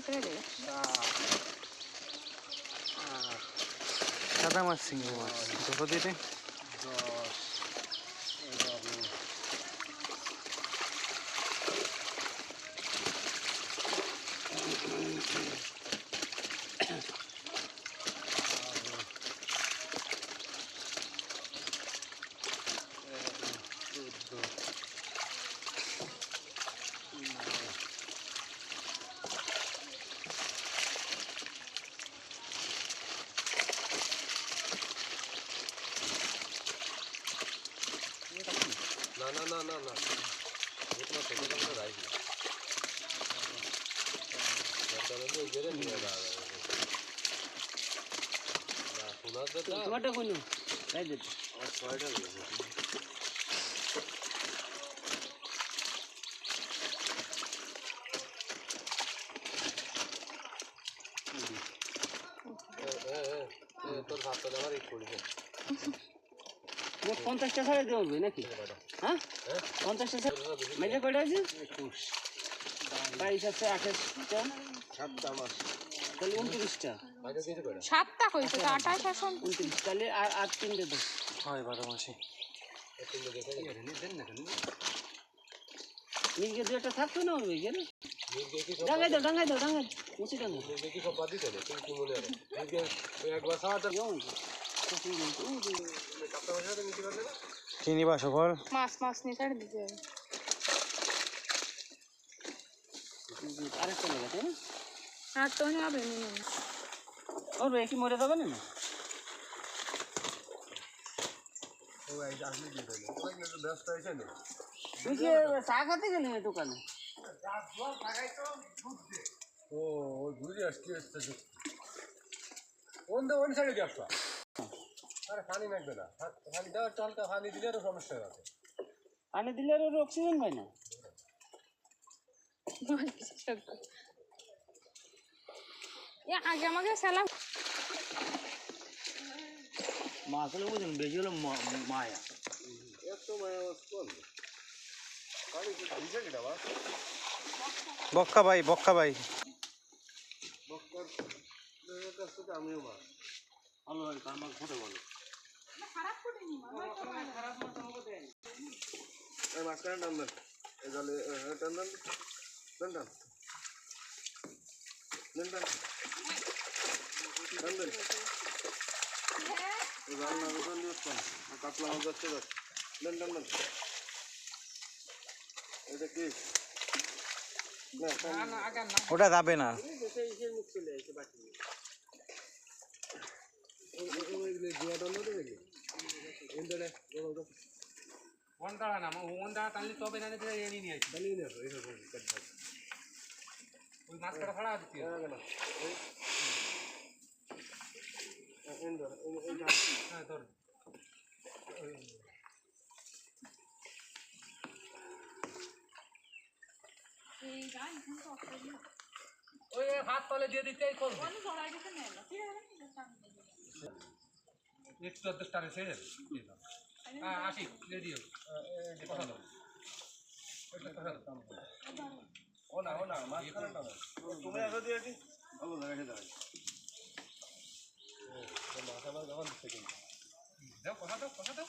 তাহলে দে সাদা মাছ সিঙ্গি মাছ দুটো দিতে না না না না। না। এটা ছোট ছোট রাখি তোমারটা কইনো তাই দে আমার ছয়টা তোর ভাতটা আমার এক করেছে মোট পঞ্চাশটা ছাড়া দেওয়া হবে নাকি? হ্যাঁ? পঞ্চাশটা ছাড়া মেজে কয়টা আছে একুশ। বাইশ আছে আঠাশটা সাতটা মাস তাহলে উনত্রিশটা সাতটা কইছে তো আঠাশ আসন উনত্রিশ তাহলে আর আর তিনটে তো হয় বারো মাসে। দেখে দু একটা থাকতো না ওই গেলে মুরগি ডাঙ্গাই দাও ডাঙ্গাই দাও ডাঙ্গাই মুছি ডাঙ্গাই মুরগি কি সব বাদ দিতে তুমি কি মনে হয় একবার খাওয়াটা চিনি বা সফল মাছ মাছ নিয়ে ছেড়ে দিতে হবে। আরেকটা লাগা তাই না? আর তো নিয়ে হবে নিয়ে নেবে। ওর ভাই কি মরে যাবে না? না ও তুই কি চা খাতে গেলি দোকানে? ঘুরে আসতে আসতে কোন দে কোন সাইডে গ্যাপটা আরে পানি লাগবে না। হা- পানি দেওয়ার চালটা পানি দিলে সমস্যা আছে পানি দিলে আর অক্সিজেন পাই না? আগে আমাকে সালাম। মাছ হলে বুঝলেন বেশি হলো মায়া। এত বক্কা ভাই বক্কা ভাই। বক্কর কাছ থেকে আমিও মাছ। ভালো হয় কার মাছ এই মাঝখানে টান দেন এই জলে এ, এ, টান দেন দেন টান দেন টান টান দেন এই না বেতন দিয়ে টান কাতলা মাছ যাচ্ছে দেখ দেন টান দেন এটা কি ওটা যাবে না টান দিতে দেখি ইন্টারে বলো তো ಒಂದಾಳ ನಮ್ಮ ಒಂದಾಳ ತಲ್ಲಿ ತೋಬೆ ನಾನು ಏನಿ ನೀ ಆಯ್ತು খালি না এইরকম কাট থাক ওই মাছ কাটা ফাড়া দিচ্ছি না না এই ইন্টারে এই হ্যাঁ তোর ওই হাত তলে দিয়ে দিতে করবে একটু দশ টাকা ছেড়ে দাও হ্যাঁ আসি দিয়ে দিও কথা দাও কথা দাও ও না ও না টানো তুমি আগে দিয়ে ভালো লাগাই দাও মাথা মাথা যখন সেকেন্ড দাও কথা দাও কথা দাও।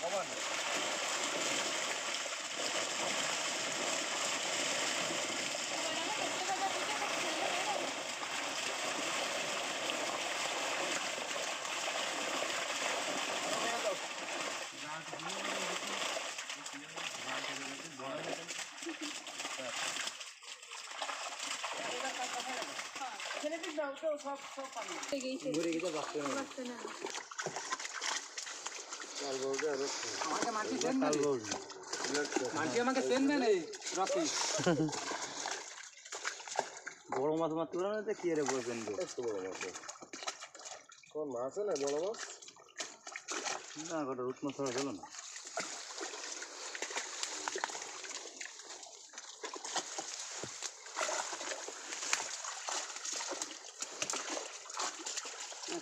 তোমার ঘরে কমান ঘুরে গেছে বাচ্চা না কাল বলতে আর আমাকে মাটি দেন না মাটি আমাকে দেন না রে রকি। বড় মাছ মাছ তুলে কি রে বলবেন বড় মাছ কোন মাছ না বড় মাছ? না গোটা রুট মাছ ধরা গেল না?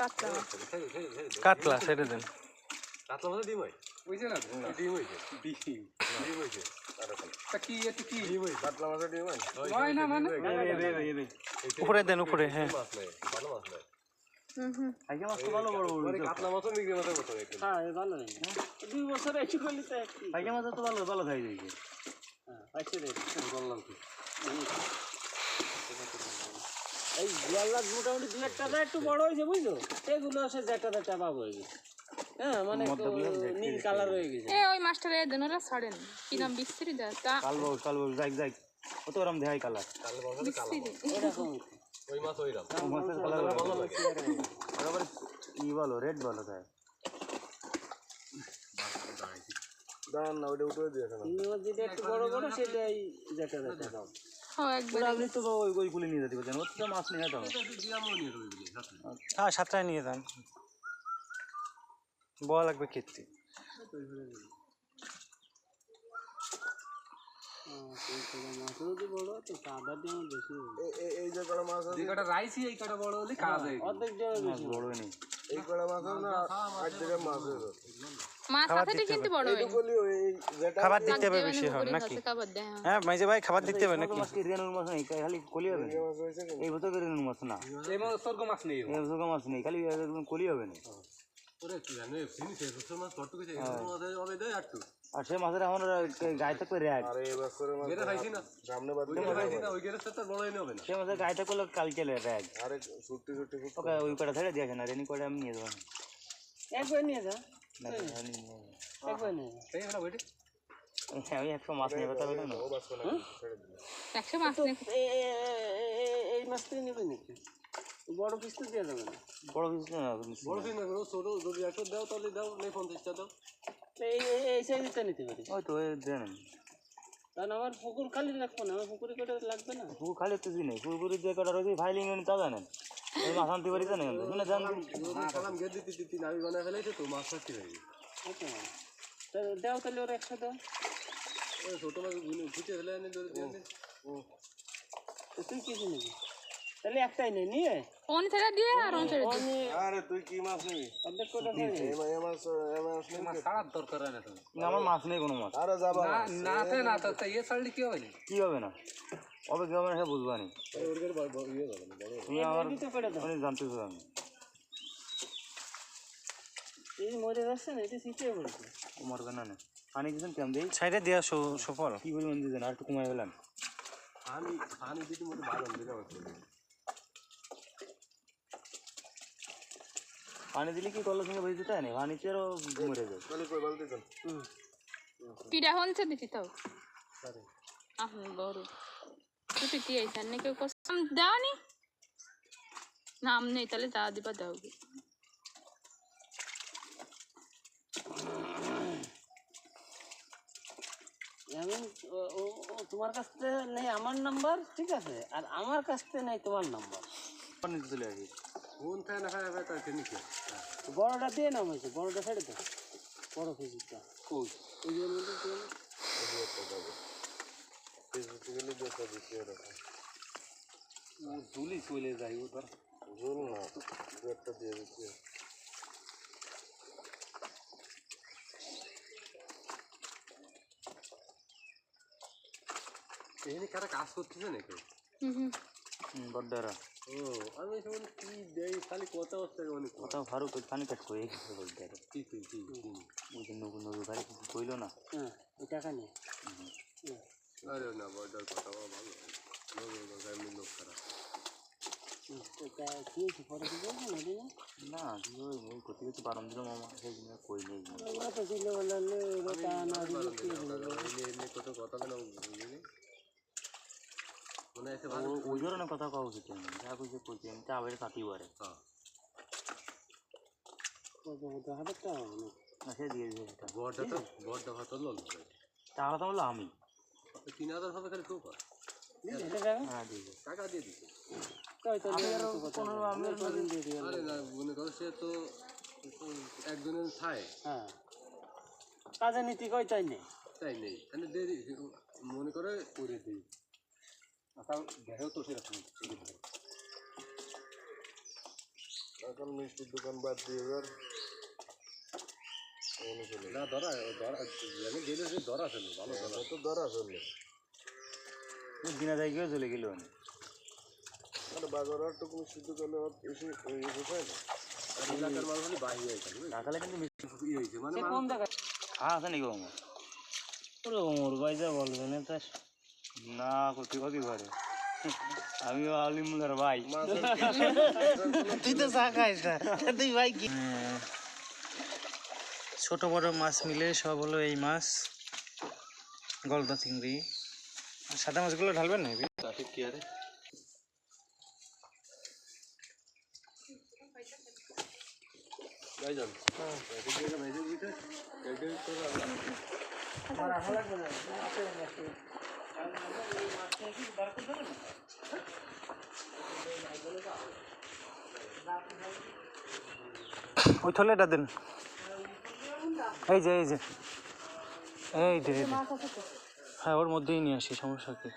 কাতলা। মাছ। কাতলা সেটা দেন। কাতলা মাসে ডিম হয়? বুঝছে না ডিম হয়েছে ডিম। হয়েছে কি এতে কি? ডিম হয়েছে কাতলা মাসে ডিম হয়। হয় না মানে? উপরে দেন উপরে হ্যাঁ। মাছ ভালো মাছ মাছ ভালো মানে হ্যাঁ মাছ ভালো খাই দিয়েছে। এই গোয়াল্লা মোটামুটি দু একটা একটু বড় হয়েছে বুঝছ? সেগুলো সে যেটা যেটা পাবো হয়ে গেছে। হ্যাঁ মানে নীল কালার হয়ে গেছে। এ ওই মাছটার এ দেন ওরা ছাড়েন। কি নাম? বিস্ত্রি দেয় তা কালবো কালবো যাই যাই কত গরম দেখাই কালার? কালে মাছ এরকম ওই মাছ ওইরকম। মাছের কালার ভালো লাগে। আবার ই ভালো রেড ভালো তাই। দাঁড়ান না ওটা উঠে দিয়ে এখন ইলিশ একটু বড় বড় সেটাই যেটা যেটা দাও একবার। আপনি তো ওই ওই নিয়ে যেতে পারছেন ওর তো মাছ নিয়ে যেতে হবে। হ্যাঁ সাতটায় নিয়ে যান। বল লাগবে খেতে মাছ যদি বড় তো সাদা ডিম বেশি হবে। এই- এই- এই যে কড়া মাছ আছে কটা রাইসি এই কটা বড় হলে কাজ হয় অর্ধেক বেশি বড় নেই এই কড়া মাছ না আট জায়গায় মাছ যাবে মাছ আছে কিন্তু বড় বলি ওই যেটা খাবার দিতে হবে বেশি হবে নাকি মাইজে ভাই খাবার দিতে হবে নাকি রেনুর মাছ নেই খালি কলি হবে। মাছ? এই বছর রেনুর মাছ না এই স্বর্গ মাছ নেই এই মাছ নেই খালি একদম কলি হবে না ওরে কি জানো ফিনি শেষ হচ্ছে মাছ কত কিছু মাছ হবে দেয় একটু আর সে মাছের এখন গায়ে থাকবে র্যাগ এই সে মাছের গায়ে থাকলে কালকে র্যাগ ওকে ওই কটা ছেড়ে দিয়েছে না রেনি কটা আমি নিয়ে যাব। একবার নিয়ে আমি এই একশো মাছ নিয়ে কথা বলে না। একশো মাছ এই মাছটাই নেবে নাকি? বড় পিস তো দেওয়া যাবে না। বড় কিছু না বড় ফিন না। ছোট যদি একশো দাও তাহলে দাও নেই পঞ্চাশটা দাও। এই এই- সাইজটা নিতে পারি। ওই তো দেন কারণ আমার পুকুর খালি রাখব না আমার পুকুরে কটা লাগবে না? পুকুর খালি তো নেই পুকুরে যে কটা রয়েছে ফাইলিং এনে তা জানেন ওই মাছ আনতে পারি জানেন শুনে জান কালাম গেট দিতে দিতে নামি বানায় ফেলাইছে তো মাছ ফাঁসি হয়ে গেছে। আচ্ছা তা। দাও তাহলে ওরা একশো দাও। ছোট মাছ ফুটে ফেলে এনে ধরে দিয়ে দে। তুই কিছু নিবি তাহলে একটাই নেই নিয়ে। অন ছেড়ে দিয়ে আর অন ছেড়ে দিয়ে। আরে তুই কি মাছ নিবি? অর্ধেক কটা এই মাছ এই মাছ নিবি মাছ ছাড়ার দরকার না তো না, আমার মাছ নেই কোনো মাছ। আরে যাবা না। নাতে না তো তা ইয়ে ছাড়লে কি হবে? কি হবে না? হবে কি হবে না সে বুঝবা নি। ইয়ে যাবে না তুমি আমার জানতে চাও আমি। এই মরে যাচ্ছে না এটা পড়ছে ও মারবে না না। পানি দিয়েছেন কেমন দিই দেওয়া সফল। কি পরিমাণ দিয়েছেন? আর একটু কমাই ফেলেন। পানি পানি দিতে মধ্যে ভালো পানি দিলে কি কলার সঙ্গে ভেজে তাই না? পানিতে আরও মরে যায়। তাহলে কই বালতি দেন কিরা হনছে দিছি আহ বড় ছুটি দিয়ে আইসান না কেউ কসম দাওনি নাম নেই তাহলে যা দিবা দাও গে। ও- ও- ও তোমার কাছ থেকে নেই আমার নাম্বার ঠিক আছে? আর আমার কাছ থেকে নেই তোমার নাম্বার। পানিতে চলে আসি। না তার কেন কি? বড়টা দিয়ে নাম হয়েছে বড়টা ছেড়ে দাও বড় ফিজিকটা কই? ওই যে মধ্যে। ফেসবুকে গেলে চলে যায় ও ধর না দু একটা দিয়ে দিচ্ছি এখানে কারা কাজ করতেছে নাকি? হুম বড্ডারা আমি সেমন কি দেই খালি কথা হচ্ছে অনেক কোথাও ফারুক ওই পানি কাট করে গেছে বড্ডারা কি কি কি ওই যে নবু ভাই কিছু কইলো না? হ্যাঁ ওই টাকা নিয়ে। আরে না কথা ভালো কথা লোক খারাপ। তা কি পরে না? না ওই ওই বারণ দিল মামা সেই জন্য কই নেই তো ওটা না দিলে কত কথা কেন মনে কথা হ্যাঁ। বড়টা তো বড়টা ভাত লোন টাকা তো বলল আমি। তিন হাজার হবে খালি তোর। টাকা? হ্যাঁ দিয়ে দিচ্ছে মনে করো সে তো তো একজনের ছায় হ্যাঁ। কাজে নীতি কই তাই নেই? তাই নেই। মানে দেরি মনে করে করে দিই। তাও দেখেও তো সেরকম এখন মিষ্টির দোকান বাদ দিয়ে এবার না ধরা ধরা আমি গেলে সে ধরা ছিল ভালো ধরা। তো ধরা চললে জায়গায় চলে গেল আমি বাজার টুকু মিষ্টির দোকানে আর এসে এসে পায় না? এলাকার মানুষ হলে হয়ে গেল টাকালে কিন্তু মিষ্টি ই হয়েছে মানে কোন জায়গায়? হ্যাঁ আছে নাকি ওরে ওমর ভাই যা বলবে না তা না করতে কতি করে। আমি আলিমুলার ভাই। তুই তো চা খাইস না। তুই ভাই কি? ছোট বড় মাছ মিলে সব হলো এই মাছ গলদা চিংড়ি। সাদা মাছগুলো ঢালবেন না কি আরে? ভাই ওই থলেটা দেন। এই যে। এই যে এই যে। হ্যাঁ ওর মধ্যেই নিয়ে আসি, সমস্যা কি?